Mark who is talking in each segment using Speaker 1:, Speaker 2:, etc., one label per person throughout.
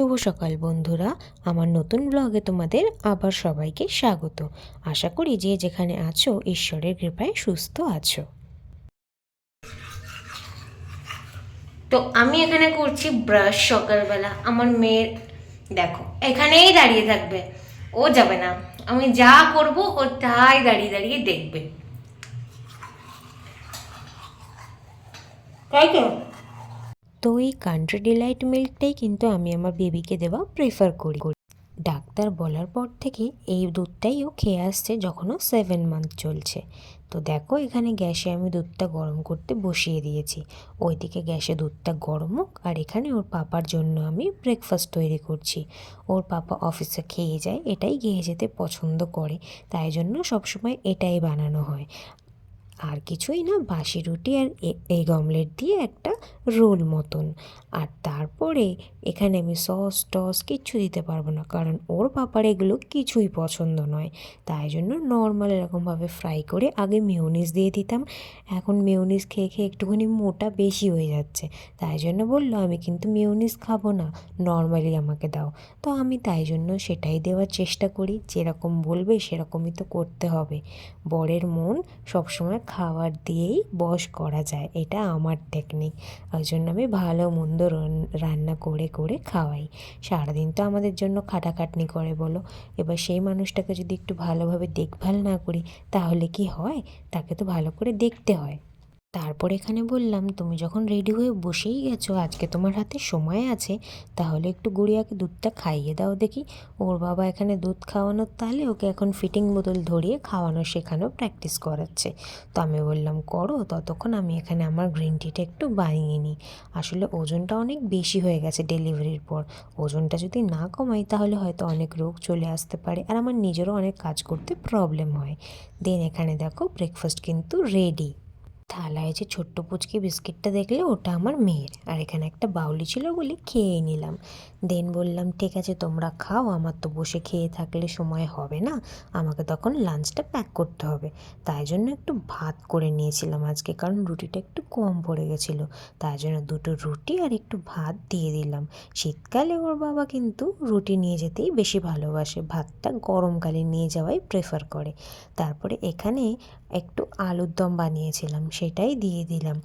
Speaker 1: শুভ সকাল বন্ধুরা। আমার নতুন ব্লগে তোমাদের আবার সবাইকে স্বাগত। আশা করি যে যেখানে আছো ঈশ্বরের কৃপায় সুস্থ আছো। তো আমি এখানে করছি ব্রাশ সকালবেলা। আমার মেয়ের, দেখো, এখানেই দাঁড়িয়ে থাকবে। ও যাবে না। আমি যা করব, ও তাই দাঁড়িয়ে দাঁড়িয়ে দেখবে। তাই তো? তো এই কান্ট্রি ডিলাইট মিল্কটাই কিন্তু আমি আমার বেবিকে দেওয়া প্রেফার করি। ডাক্তার বলার পর থেকে এই দুধটাই ও খেয়ে আসছে যখনও সেভেন মান্থ চলছে। তো দেখো এখানে গ্যাসে আমি দুধটা গরম করতে বসিয়ে দিয়েছি। ওইদিকে গ্যাসে দুধটা গরম হোক আর এখানে ওর পাপার জন্য আমি ব্রেকফাস্ট তৈরি করছি। ওর পাপা অফিসে খেয়ে যায়, এটাই খেয়ে যেতে পছন্দ করে। তাই জন্য সবসময় এটাই বানানো হয়। আর কিছুই না বাসি রুটি আর এগ অমলেট দিয়ে একটা রোল মতন। আর তারপরে এখানে আমি সস, টস কিচ্ছু দিতে পারব না। কারণ ওর পাপার এগুলো কিছুই পছন্দ নয়। তাই জন্য নর্মাল এরকমভাবে ফ্রাই করে আগে মেয়োনিজ দিয়ে দিতাম। এখন মেয়োনিজ খেয়ে খেয়ে একটুখানি মোটা বেশি হয়ে যাচ্ছে। তাই জন্য বলল, আমি কিন্তু মেয়োনিজ খাব না, নর্মালি আমাকে দাও। তো আমি তাই জন্য সেটাই দেওয়ার চেষ্টা করি। যেরকম বলবে সেরকমই তো করতে হবে। বরের মন সবসময় খাবার দিয়েই বশ করা যায়। এটা আমার টেকনিক ওই জন্য আমি ভালো মন্দ রন- রান্না করে করে খাওয়াই। সারাদিন তো আমাদের জন্য খাটাখাটনি করে বলো। এবার সেই মানুষটাকে যদি একটু ভালোভাবে দেখভাল না করি, তাহলে কি হয়? তাকে তো ভালো করে দেখতে হয়। তারপর এখানে বললাম, তুমি যখন রেডি হয়ে বসেই গেছো, আজকে তোমার হাতে সময় আছে, তাহলে একটু গুড়িয়াকে দুধটা খাইয়ে দাও দেখি। ওর বাবা এখানে দুধ খাওয়ানোর তালে ওকে এখন ফিটিং বোতল ধরিয়ে খাওয়ানো শেখানো প্র্যাকটিস করাচ্ছে। তো আমি বললাম, করো, ততক্ষণ আমি এখানে আমার গ্রিন টিটা একটু বানিয়ে নিই। আসলে ওজনটা অনেক বেশি হয়ে গেছে ডেলিভারির পর। ওজনটা যদি না কমাই, তাহলে হয়তো অনেক রোগ চলে আসতে পারে আর আমার নিজেরও অনেক কাজ করতে প্রবলেম হয়। দেন এখানে দেখো ব্রেকফাস্ট কিন্তু রেডি থালায় যে ছোট্ট পুচকি বিস্কিটটা দেখলে ওটা আমার মেয়ের। আর এখানে একটা বাউলি ছিল বলে খেয়ে নিলাম। দেন বললাম, ঠিক আছে, তোমরা খাও, আমার তো বসে খেয়ে থাকলে সময় হবে না। আমাকে তখন লাঞ্চটা প্যাক করতে হবে। তাই জন্য একটু ভাত করে নিয়েছিলাম আজকে, কারণ রুটিটা একটু কম পড়ে গেছিল। তাই জন্য দুটো রুটি আর একটু ভাত দিয়ে দিলাম। শীতকালে ওর বাবা কিন্তু রুটি নিয়ে যেতেই বেশি ভালোবাসে। ভাতটা গরমকালে নিয়ে যাওয়াই প্রেফার করে। তারপরে এখানে একটু আলুর দম বানিয়েছিলাম, সেটাই দিয়ে দিলাম।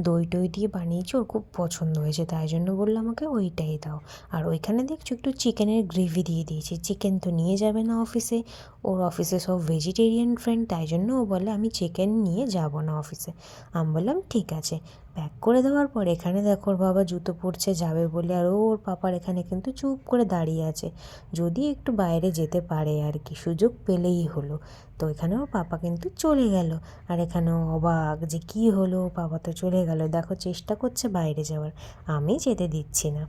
Speaker 1: দই টই দিয়ে বানিয়েছি, ওর খুব পছন্দ হয়েছে, তাই জন্য বলল আমাকে ওইটাই দাও। আর ওইখানে দেখছ একটু চিকেনের গ্রেভি দিয়ে দিয়েছি। চিকেন তো নিয়ে যাবে না অফিসে, ওর অফিসে সব ভেজিটেরিয়ান ফ্রেন্ড তাই জন্য ও বলে আমি চিকেন নিয়ে যাব না অফিসে। আমি বললাম, ঠিক আছে। প্যাক করে দেওয়ার পর এখানে দেখো ওর বাবা জুতো পরছে, যাবে বলে, আর ওর পাপার এখানে কিন্তু চুপ করে দাঁড়িয়ে আছে। যদি একটু বাইরে যেতে পারে আর কি, সুযোগ পেলেই হলো। তো এখানে ওর পাপা কিন্তু চলে গেল। আর এখানে অবাক যে কি হলো পাপা তো চলে গেল। দেখো চেষ্টা করছে বাইরে যাওয়ার। আমি যেতে দিচ্ছি না।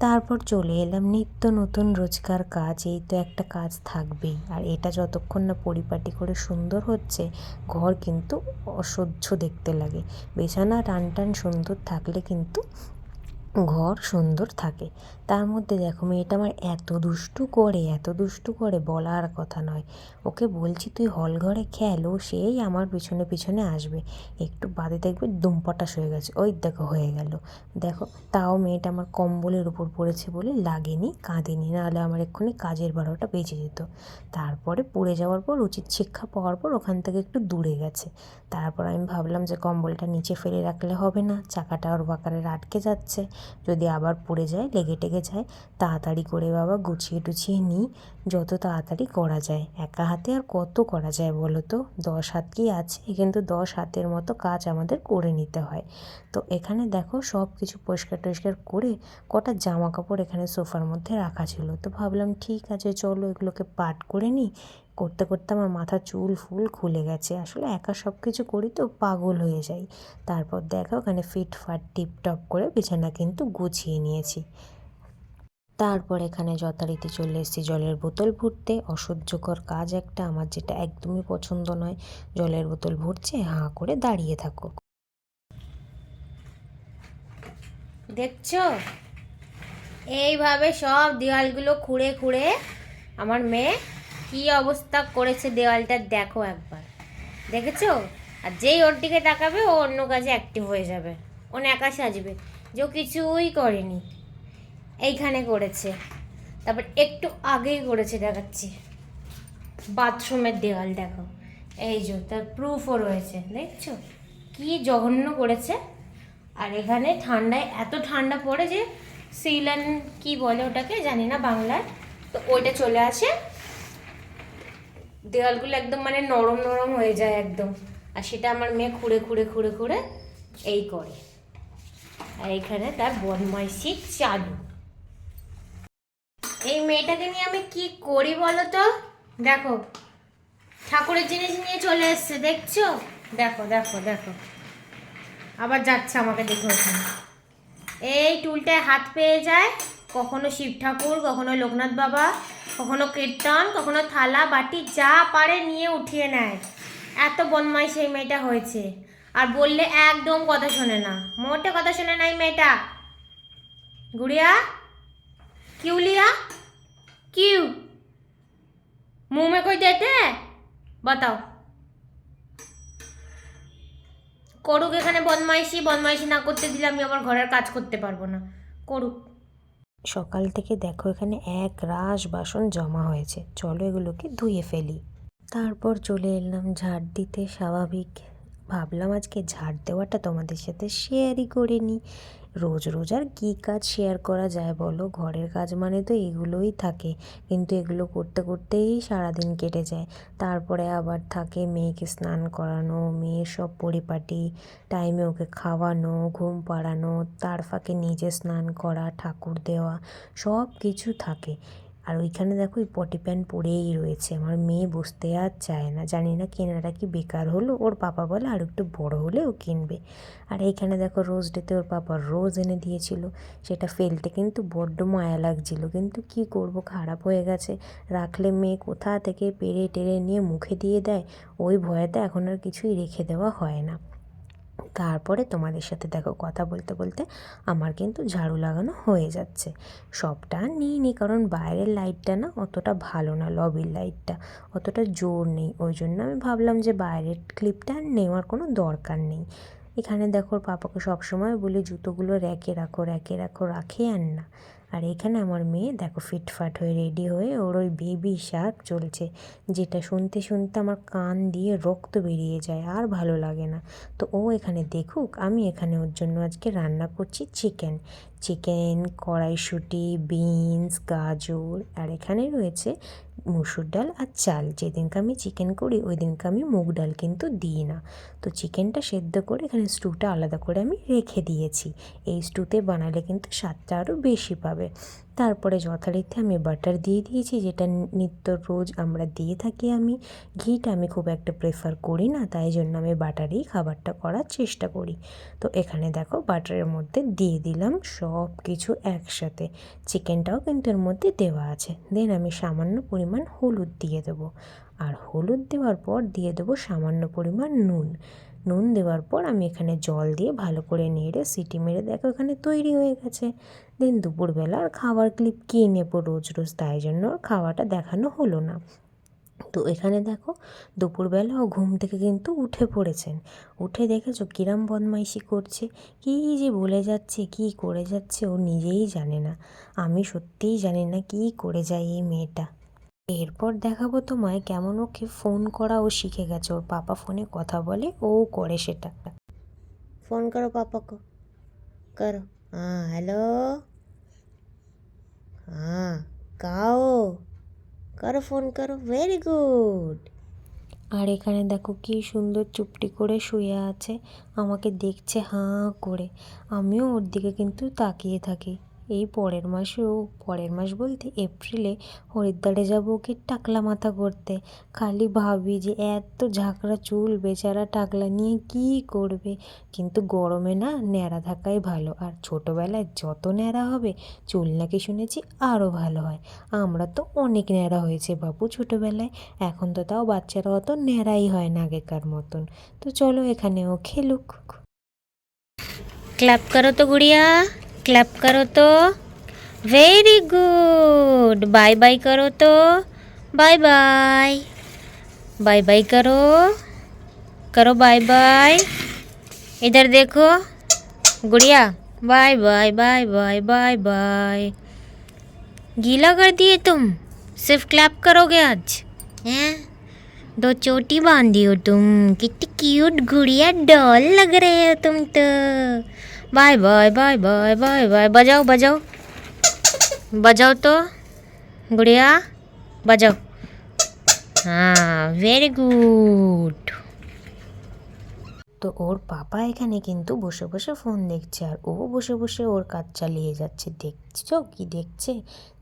Speaker 1: তারপর চলে এলাম নিত্য নতুন রোজকার কাজ। এই তো একটা কাজ থাকবেই। আর এটা যতক্ষণ না পরিপাটি করে সুন্দর হচ্ছে, ঘর কিন্তু অসহ্য দেখতে লাগে। বিছানা টান টান সুন্দর থাকলে কিন্তু ঘর সুন্দর থাকে। তার মধ্যে দেখো, মেয়েটা আমার এত দুষ্টু করে, এত দুষ্টু করে বলার কথা নয়। ওকে বলছি, তুই হল ঘরে খেল, ও সেই আমার পিছনে পিছনে আসবে। একটু বাদে দেখবে দুমপটাশ হয়ে গেছে। ওই দেখো, হয়ে গেল। দেখো, তাও মেয়েটা আমার কম্বলের উপর পড়েছে বলে লাগেনি, কাঁদেনি। নাহলে আমার এক্ষুনি কাজের বারোটা বেজে যেত। তারপরে পড়ে যাওয়ার পর, উচিত শিক্ষা পাওয়ার পর ওখান থেকে একটু দূরে গেছে। তারপর আমি ভাবলাম যে কম্বলটা নিচে ফেলে রাখলে হবে না। চাকাটা ওর বাকারে আটকে যাচ্ছে। যদি আবার পড়ে যায়, লেগে টেগে যায়, তাড়াতাড়ি করে বাবা গুছিয়ে টুছিয়ে নিই, যত তাড়াতাড়ি করা যায়। একা হাতে আর কত করা যায় বলো তো? দশ হাত কি আছে? কিন্তু দশ হাতের মতো কাজ আমাদের করে নিতে হয়। তো এখানে দেখো সব কিছু পরিষ্কার টরিষ্কার করে কটা জামা কাপড় এখানে সোফার মধ্যে রাখা ছিল। তো ভাবলাম ঠিক আছে, চলো এগুলোকে পাট করে নিই। করতে করতে আমার মাথা চুল ফুল খুলে গেছে। আসলে একা সব কিছু করি তো পাগল হয়ে যাই। তারপর দেখো ওখানে ফিট ফাট টিপ টপ করে বিছানা কিন্তু গুছিয়ে নিয়েছি। তারপর এখানে যথারীতি চলে এসেছি জলের বোতল ভরতে। অসহ্যকর কাজ একটা, আমার যেটা একদমই পছন্দ নয়। জলের বোতল ভরছে, হাঁ করে দাঁড়িয়ে থাকো। দেখছ? এইভাবে সব দেওয়ালগুলো খুঁড়ে খুঁড়ে আমার মেয়ে কি অবস্থা করেছে দেওয়ালটা দেখো একবার। দেখেছ? আর যেই ওর দিকে তাকাবে, ও অন্য কাজে অ্যাক্টিভ হয়ে যাবে। ও একা সাজবে। যে কিছুই করেনি।
Speaker 2: এইখানে করেছে। তারপর একটু আগেই করেছে, দেখাচ্ছি। বাথরুমের দেওয়াল দেখো। এই যে, তার প্রুফও রয়েছে। দেখছ? কি জঘন্য করেছে। আর এখানে ঠান্ডায়, এত ঠান্ডা পড়ে যে, সিলান কি বলে ওটাকে জানি না বাংলায়। তো ওইটা চলে আসে। দেওয়ালগুলো একদম মানে নরম নরম হয়ে যায় একদম। আর সেটা আমার মেয়ে খুঁড়ে খুঁড়ে খুঁড়ে খুঁড়ে এই করে। আর এখানে তার বদমাইশি চালু। এই মেয়েটাকে নিয়ে আমি কি করি বলো তো? দেখো, ঠাকুরের জিনিস নিয়ে চলে এসছে, দেখছ? দেখো দেখো দেখো। আবার যাচ্ছে আমাকে দেখে ওখানে। এই টুলটায় হাত পেয়ে যায়, কখনো শিব ঠাকুর, কখনো লোকনাথ বাবা কখনো কীর্তন কখনো থালা বাটি যা পারে নিয়ে উঠিয়ে নেয় এত বনমাই সেই মেয়েটা হয়েছে আর বললে একদম কথা শোনে না মোটে কথা শোনে না এই মেয়েটা গুড়িয়া क्यों लिया क्यों मुंह में कोई देते हैं बताओ করুক এখানে বদমাইশি বদমাইশি না করতে দিলে আমি আমার ঘরের কাজ করতে পারবো না করুক
Speaker 1: সকাল থেকে দেখো এখানে এক রাশ বাসন জমা হয়েছে। চলো এগুলোকে ধুয়ে ফেলি। তারপর চলে এলাম ঝাড় দিতে, স্বাভাবিক। ভাবলাম আজকে ঝাড় দেওয়াটা তোমাদের সাথে শেয়ারই করে নিই। রোজ রোজ আর কী কাজ শেয়ার করা যায় বলো? ঘরের কাজ মানে তো এগুলোই থাকে। কিন্তু এগুলো করতে করতেই সারাদিন কেটে যায়। তারপরে আবার থাকে মেয়েকে স্নান করানো, মেয়ের সব পরিপাটি টাইমে ওকে খাওয়ানো, ঘুম পাড়ানো, তার ফাঁকে নিজে স্নান করা, ঠাকুর দেওয়া সব কিছু থাকে। আর ওইখানে দেখো ওই পটি প্যান্ট পরেই রয়েছে। আমার মেয়ে বসতে আর চায় না। জানি না কেনাটা কি বেকার হলো, ওর পাপা বলে আর একটু বড় হলে ও কিনবে। আর এইখানে দেখো রোজ ডেতে ওর পাপা রোজ এনে দিয়েছিল। সেটা ফেলতে কিন্তু বড্ড মায়া লাগছিল। কিন্তু কি করব, খারাপ হয়ে গেছে। রাখলে মেয়ে কোথা থেকে পেরে টেরে নিয়ে মুখে দিয়ে দেয়? ওই ভয়েতে এখন আর কিছুই রেখে দেওয়া হয় না। তারপরে তোমাদের সাথে দেখো কথা বলতে বলতে আমার কিন্তু ঝাড়ু লাগানো হয়ে যাচ্ছে। সবটা নিইনি কারণ বাইরের লাইটটা না অতটা ভালো না লবির লাইটটা অতটা জোর নেই, ওই জন্য আমি ভাবলাম যে বাইরের ক্লিপটা নেওয়ার কোনো দরকার নেই। এখানে দেখো পাপাকে সবসময় বলি, জুতোগুলো র্যাকে রাখো র্যাকে রাখো, রাখে আর না। আর এখানে আমার মেয়ে দেখো ফিটফাট হয়ে রেডি হয়ে ওর ওই বেবি শাক চলছে, যেটা শুনতে শুনতে আমার কান দিয়ে রক্ত বেরিয়ে যায়, আর ভালো লাগে না। তো ও এখানে দেখুক, আমি এখানে ওর জন্য আজকে রান্না করছি চিকেন চিকেন কড়াইশুটি বিনস গাজর, আর এখানে রয়েছে মুসুর ডাল আর চাল। যেদিনকে আমি চিকেন করি ওই দিনকে আমি মুগ ডাল কিন্তু দিই না। তো চিকেনটা সেদ্ধ করে এখানে স্টুটা আলাদা করে আমি রেখে দিয়েছি। এই স্টুতে বানালে কিন্তু স্বাদটা আরও বেশি পাবে। তারপরে যথারীতি আমি বাটার দিয়ে দিয়েছি, যেটা নিত্য রোজ আমরা দিয়ে থাকি আমি। ঘিটা আমি খুব একটা প্রেফার করি না, তাই জন্য আমি বাটারেই খাবারটা করার চেষ্টা করি। তো এখানে দেখো বাটারের মধ্যে দিয়ে দিলাম সব কিছু একসাথে। চিকেনটাও কিন্তু এর মধ্যে দেওয়া আছে। দেন আমি সামান্য পরিমাণ হলুদ দিয়ে দেবো। আর হলুদ দেওয়ার পর দিয়ে দেবো সামান্য পরিমাণ নুন। নুন দেওয়ার পর আমি এখানে জল দিয়ে ভালো করে নেড়ে সিটি মেরে দেখো এখানে তৈরি হয়ে গেছে। দেন দুপুরবেলা আর খাবার ক্লিপ কী নেব রোজ রোজ, তাই জন্য খাওয়াটা দেখানো হলো না। তো এখানে দেখো দুপুরবেলা ও ঘুম থেকে কিন্তু উঠে পড়েছেন। উঠে দেখেছ কিরাম বদমাইশি করছে, কী যে বলে যাচ্ছে, কী করে যাচ্ছে ও নিজেই জানে না। আমি সত্যিই জানি না কী করে যায় এই মেয়েটা। এরপর দেখাবো তোমায় কেমন ওকে ফোন করা ও শিখে গেছে। ওর পাপা ফোনে কথা বলে ও করে সেটা। ফোন করো পাপাকে। করো। হ্যাঁ হ্যালো হ্যাঁ কাও? করো ফোন করো। ভেরি গুড আর এখানে দেখো কি সুন্দর চুপটি করে শুয়ে আছে। আমাকে দেখছে হাঁ করে। আমিও ওর দিকে কিন্তু তাকিয়ে থাকি। এই পরের মাসেও পরের মাস বলতে এপ্রিলে হরিদ্বারে যাব ওকে টাকলা মাথা করতে। খালি ভাবি যে এত ঝাঁকড়া চুল বেচারা টাকলা নিয়ে কি করবে। কিন্তু গরমে না ন্যাড়া থাকাই ভালো। আর ছোটোবেলায় যত ন্যাড়া হবে, চুল নাকি শুনেছি আরও ভালো হয়। আমরা তো অনেক ন্যাড়া হয়েছে বাবু ছোটোবেলায়। এখন তো তাও বাচ্চারা অত ন্যাড়াই হয় না আগেকার মতন। তো চলো এখানেও খেলুক।
Speaker 2: ক্লাব করো তো গুড়িয়া। क्लैप करो तो। Very good. बाय बाय करो तो। Bye bye. बाय बाय करो। करो बाय बाय। इधर देखो। गुड़िया। Bye bye bye bye bye bye. गीला कर दिए तुम। सिर्फ़ क्लैप करोगे आज। हैं? दो चोटी बाँध दी हो तुम। कितनी क्यूट गुड़िया। डॉल लग रहे हो तुम तो। Bye bye bye bye bye bye বাজাও বাজাও বাজাও তো গুড়িয়া বাজাও হ্যাঁ ভেরি গুড
Speaker 1: তো ওর পাপা এখানে কিন্তু বসে বসে ফোন দেখছে আর ও বসে বসে ওর কাজ চালিয়ে যাচ্ছে দেখ দেখছ কি দেখছে?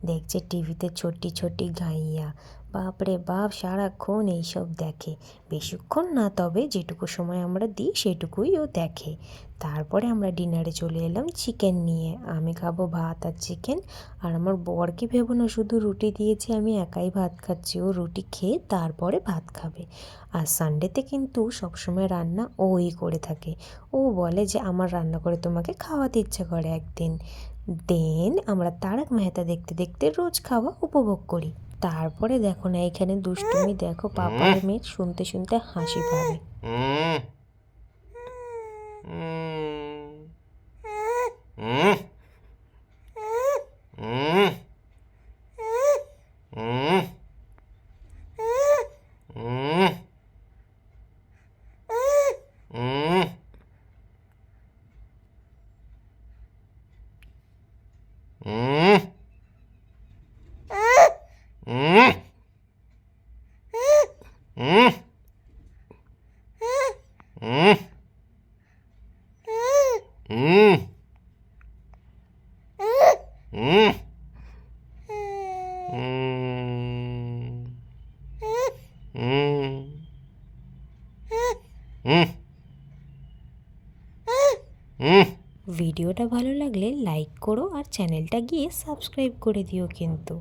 Speaker 1: দেখছে টিভিতে ছোটি ছোটি গাইয়া। বাপরে বাপ, সারাক্ষণ এইসব দেখে। বেশিক্ষণ না, তবে যেটুকু সময় আমরা দিই সেটুকুই ও দেখে। তারপরে আমরা ডিনারে চলে এলাম চিকেন নিয়ে। আমি খাব ভাত আর চিকেন, আর আমার বরকে ভেবো না শুধু রুটি দিয়েছি, আমি একাই ভাত খাচ্ছি। ও রুটি খেয়ে তারপরে ভাত খাবে। আর সানডেতে কিন্তু সবসময় রান্না ওই করে থাকে। ও বলে যে, আমার রান্না করে তোমাকে খাওয়াতে ইচ্ছা করে একদিন। দেন আমরা তারক মেহতা দেখতে দেখতে রোজ খাওয়া উপভোগ করি। তারপরে দেখো না এখানে দুষ্টুমি দেখো পাপার মেয়ে শুনতে শুনতে হাসি পাবে।
Speaker 3: Mm. Mm. Mm.
Speaker 1: ভিডিওটা ভালো লাগলে লাইক করো আর চ্যানেলটা গিয়ে সাবস্ক্রাইব করে দিও কিন্তু